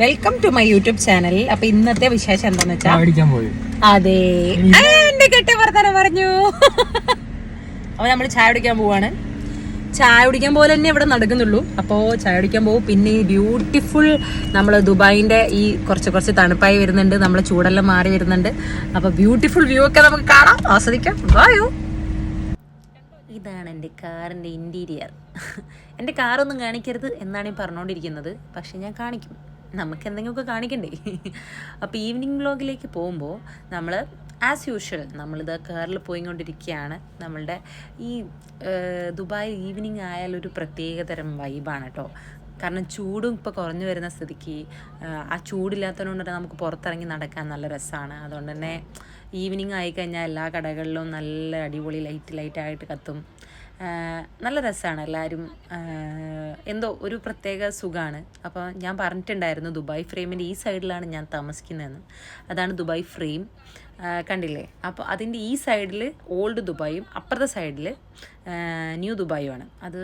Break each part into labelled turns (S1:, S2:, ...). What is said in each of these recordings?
S1: Welcome to my YouTube channel അപ്പൊ ഇന്നത്തെ വിശേഷം എന്താന്ന്
S2: വെച്ചാൽ പോയി.
S1: അതെ. എന്റെ കെട്ടി വർത്തനം പറഞ്ഞു. അപ്പൊ നമ്മൾ ചായ കുടിക്കാൻ പോവാണ്. ചായ കുടിക്കാൻ പോലെ തന്നെ ഇവിടെ നടക്കുന്നുള്ളൂ. അപ്പോൾ ചായ കുടിക്കാൻ പോകും. പിന്നെ ഈ ബ്യൂട്ടിഫുൾ നമ്മൾ ദുബായിന്റെ ഈ കുറച്ച് കുറച്ച് തണുപ്പായി വരുന്നുണ്ട്. നമ്മളെ ചൂടെല്ലാം മാറി വരുന്നുണ്ട്. അപ്പൊ ബ്യൂട്ടിഫുൾ വ്യൂ ഒക്കെ നമുക്ക് കാണാം. ആസ്വദിക്കാം. വായോ. ഇതാണ് എന്റെ കാറിന്റെ ഇന്റീരിയർ എന്റെ കാറൊന്നും കാണിക്കരുത് എന്നാണ് ഈ പറഞ്ഞുകൊണ്ടിരിക്കുന്നത് പക്ഷെ ഞാൻ കാണിക്കും. നമുക്ക് എന്തെങ്കിലുമൊക്കെ കാണിക്കണ്ടേ? അപ്പോൾ ഈവനിങ് വ്ലോഗിലേക്ക് പോകുമ്പോൾ നമ്മൾ ആസ് യൂഷ്വൽ നമ്മളിത് കാറിൽ പോയിക്കൊണ്ടിരിക്കുകയാണ് നമ്മളുടെ ഈ ദുബായ് ഈവനിങ് ഒരു പ്രത്യേകതരം വൈബാണ് കേട്ടോ കാരണം ചൂടും ഇപ്പോൾ കുറഞ്ഞു വരുന്ന സ്ഥിതിക്ക് ആ, ചൂടില്ലാത്തതുകൊണ്ട് തന്നെ നമുക്ക് പുറത്തിറങ്ങി നടക്കാൻ നല്ല രസമാണ് അതുകൊണ്ട് തന്നെ ഈവനിങ് ആയിക്കഴിഞ്ഞാൽ എല്ലാ കടകളിലും നല്ല അടിപൊളി ലൈറ്റ് ലൈറ്റായിട്ട് കത്തും. നല്ല രസമാണ് എല്ലാവരും എന്തോ ഒരു പ്രത്യേക സുഖമാണ് അപ്പോൾ ഞാൻ പറഞ്ഞിട്ടുണ്ടായിരുന്നു ദുബായ് ഫ്രെയിമിന്റെ ഈ സൈഡിലാണ് ഞാൻ താമസിക്കുന്നതെന്ന്. അതാണ് ദുബായ് ഫ്രെയിം. കണ്ടില്ലേ? അപ്പോൾ അതിന്റെ ഈ സൈഡിൽ ഓൾഡ് ദുബായും അപ്പുറത്തെ സൈഡിൽ ന്യൂ ദുബായുമാണ്. അത്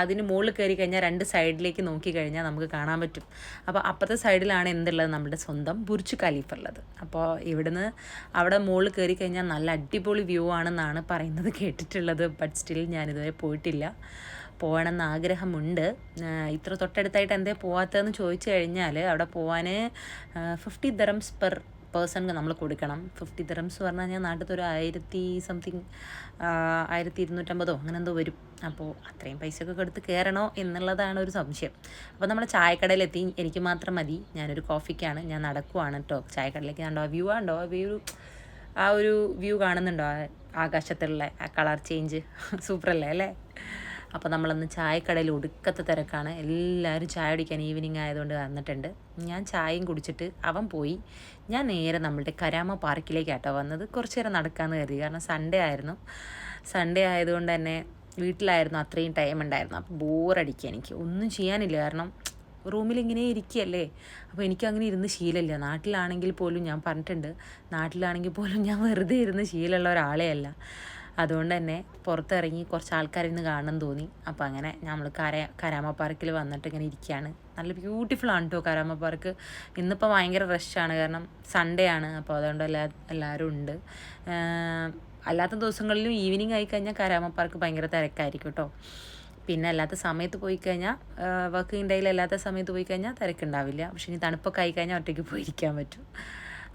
S1: അതിന് മുകളിൽ കയറി കഴിഞ്ഞാൽ രണ്ട് സൈഡിലേക്ക് നോക്കി കഴിഞ്ഞാൽ നമുക്ക് കാണാൻ പറ്റും. അപ്പോൾ അപ്പുറത്തെ സൈഡിലാണ് എന്തുള്ളത്? നമ്മുടെ സ്വന്തം ബുർജ് ഖലീഫ ഉള്ളത്. അപ്പോൾ ഇവിടുന്ന് അവിടെ മുകളിൽ കയറി കഴിഞ്ഞാൽ നല്ല അടിപൊളി വ്യൂ ആണെന്നാണ് പറയുന്നത് കേട്ടിട്ടുള്ളത്. ബട്ട് സ്റ്റിൽ ഞാനിതുവരെ പോയിട്ടില്ല. പോകണമെന്ന് ആഗ്രഹമുണ്ട്. ഇത്ര തൊട്ടടുത്തായിട്ട് എന്തേ പോവാത്തതെന്ന് ചോദിച്ചു കഴിഞ്ഞാൽ അവിടെ പോകാൻ ഫിഫ്റ്റി ദറംസ് പെർ പേഴ്സൺ നമ്മൾ കൊടുക്കണം. ഫിഫ്റ്റി ദിറംസ് പറഞ്ഞു ഞാൻ നാട്ടിൽ ഒരു ആയിരത്തി സംതിങ് ആയിരത്തി ഇരുന്നൂറ്റമ്പതോ അങ്ങനെ എന്തോ വരും. അപ്പോൾ അത്രയും പൈസയൊക്കെ കൊടുത്ത് കയറണോ എന്നുള്ളതാണ് ഒരു സംശയം. അപ്പോൾ നമ്മൾ ചായക്കടയിലെത്തി. എനിക്ക് മാത്രം മതി. ഞാനൊരു കോഫിക്കാണ് ഞാൻ നടക്കുവാണ് കേട്ടോ ചായക്കടയിലേക്ക് കണ്ടോ? വ്യൂ ആണ്ടോ വ്യൂ ആ ഒരു വ്യൂ കാണുന്നുണ്ടോ? ആകാശത്തുള്ള ആ കളർ ചേഞ്ച് സൂപ്പറല്ലേ അല്ലേ? അപ്പോൾ നമ്മളന്ന് ചായക്കടയിൽ ഒടുക്കത്തെ തിരക്കാണ്. എല്ലാവരും ചായ കുടിക്കാൻ ഈവനിങ് ആയതുകൊണ്ട് വന്നിട്ടുണ്ട്. ഞാൻ ചായയും കുടിച്ചിട്ട് അവൻ പോയി. ഞാൻ നേരെ നമ്മളുടെ കരാമ പാർക്കിലേക്കാട്ടോ വന്നത്. കുറച്ച് നേരം നടക്കാമെന്ന് കരുതി. കാരണം സൺഡേ ആയിരുന്നു. സൺഡേ ആയതുകൊണ്ട് തന്നെ വീട്ടിലായിരുന്നു. അത്രയും ടൈം ഉണ്ടായിരുന്നു. അപ്പോൾ ബോറടിക്കുക എനിക്ക്. ഒന്നും ചെയ്യാനില്ല. കാരണം റൂമിൽ ഇങ്ങനെ ഇരിക്കുകയല്ലേ. അപ്പോൾ എനിക്കങ്ങനെ ഇരുന്ന് ശീലമില്ല. നാട്ടിലാണെങ്കിൽ പോലും ഞാൻ പറഞ്ഞിട്ടുണ്ട്. നാട്ടിലാണെങ്കിൽ പോലും ഞാൻ വെറുതെ ഇരുന്ന് ശീലമുള്ള ഒരാളെ അല്ല അതുകൊണ്ട് തന്നെ പുറത്തിറങ്ങി കുറച്ച് ആൾക്കാരിന്ന് കാണണം തോന്നി. അപ്പോൾ അങ്ങനെ നമ്മൾ കര കരാമ പാർക്കിൽ വന്നിട്ട് ഇങ്ങനെ ഇരിക്കുകയാണ് നല്ല ബ്യൂട്ടിഫുൾ ആണ് കേട്ടോ കരാമ പാർക്ക് ഇന്നിപ്പോൾ ഭയങ്കര റഷാണ് കാരണം സൺഡേ ആണ്. അപ്പോൾ അതുകൊണ്ട് എല്ലാ എല്ലാവരും ഉണ്ട്. അല്ലാത്ത ദിവസങ്ങളിലും ഈവനിങ് ആയി കഴിഞ്ഞാൽ കരാമ പാർക്ക് ഭയങ്കര തിരക്കായിരിക്കും കേട്ടോ പിന്നെ അല്ലാത്ത സമയത്ത് പോയി കഴിഞ്ഞാൽ വർക്കിംഗ് ഡേയിൽ അല്ലാത്ത സമയത്ത് പോയി കഴിഞ്ഞാൽ തിരക്കുണ്ടാവില്ല. പക്ഷേ ഇനി തണുപ്പൊക്കെ ആയി കഴിഞ്ഞാൽ ഒറ്റയ്ക്ക് പോയിരിക്കാൻ പറ്റും.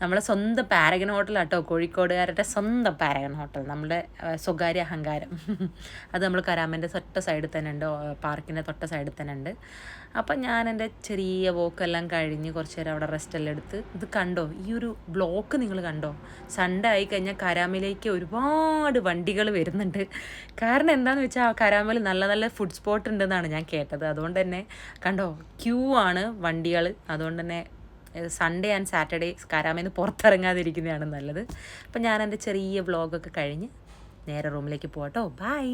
S1: നമ്മളെ സ്വന്തം പാരഗൺ ഹോട്ടലാട്ടോ കോഴിക്കോടുകാരുടെ സ്വന്തം പാരഗൺ ഹോട്ടൽ നമ്മുടെ സ്വകാര്യ അഹങ്കാരം. അത് നമ്മൾ കരാമന്റെ തൊട്ട സൈഡിൽ തന്നെ ഉണ്ട് പാർക്കിന്റെ തൊട്ട സൈഡിൽ തന്നെ ഉണ്ട്. അപ്പം ഞാൻ എന്റെ ചെറിയ വോക്കെല്ലാം കഴിഞ്ഞ് കുറച്ച് നേരം അവിടെ റെസ്റ്റ് എല്ലാം എടുത്ത് ഇത് കണ്ടോ? ഈ ഒരു ബ്ലോക്ക് നിങ്ങൾ കണ്ടോ? സൺഡേ ആയി കഴിഞ്ഞാൽ കരാമയിലേക്ക് ഒരുപാട് വണ്ടികൾ വരുന്നുണ്ട്. കാരണം എന്താണെന്ന് വെച്ചാൽ ആ കരാമയിൽ നല്ല നല്ല ഫുഡ് സ്പോട്ട് ഉണ്ടെന്നാണ് ഞാൻ കേട്ടത്. അതുകൊണ്ട് തന്നെ കണ്ടോ ക്യൂ ആണ് വണ്ടികൾ. അതുകൊണ്ട് തന്നെ സൺഡേ ആൻഡ് സാറ്റർഡേ കരാമേന്ന് പുറത്തിറങ്ങാതിരിക്കുന്നതാണ് നല്ലത്. അപ്പം ഞാൻ എന്റെ ചെറിയ വ്ളോഗൊക്കെ കഴിഞ്ഞ് നേരെ റൂമിലേക്ക് പോകട്ടോ ബൈ